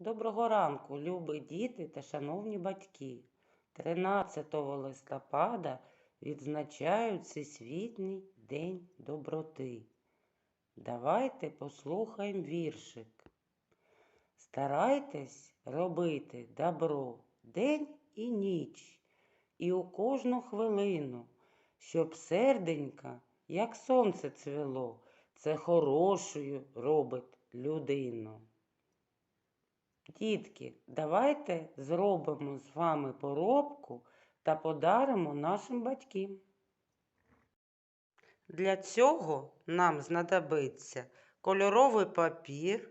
Доброго ранку, любі діти та шановні батьки. 13 листопада відзначають Всесвітній день доброти. Давайте послухаємо віршик. Старайтесь робити добро день і ніч, і у кожну хвилину, щоб серденька, як сонце цвіло, це хорошою робить людину. Дітки, давайте зробимо з вами поробку та подаримо нашим батькам. Для цього нам знадобиться кольоровий папір,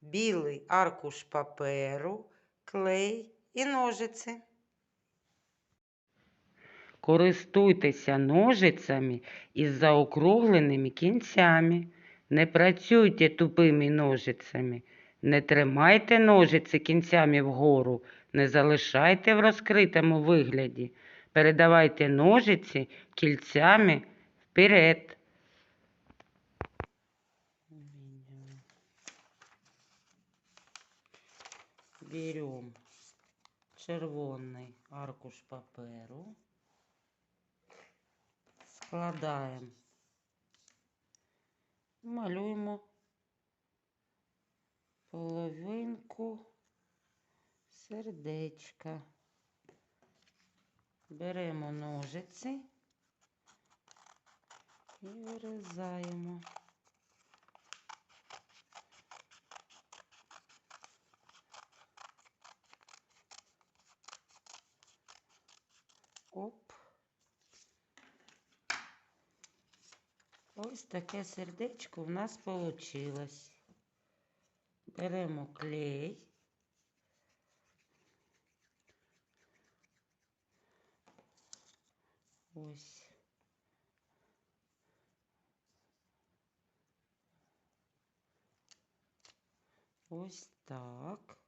білий аркуш паперу, клей і ножиці. Користуйтеся ножицями із заокругленими кінцями. Не працюйте тупими ножицями. Не тримайте ножиці кінцями вгору, не залишайте в розкритому вигляді. Передавайте ножиці кільцями вперед. Берем червоний аркуш паперу, складаємо, малюємо половинку сердечка. Беремо ножиці і вирізаємо. Оп. Ось таке сердечко в нас вийшло. Беремо клей. Ось. Ось так.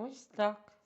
Ось так.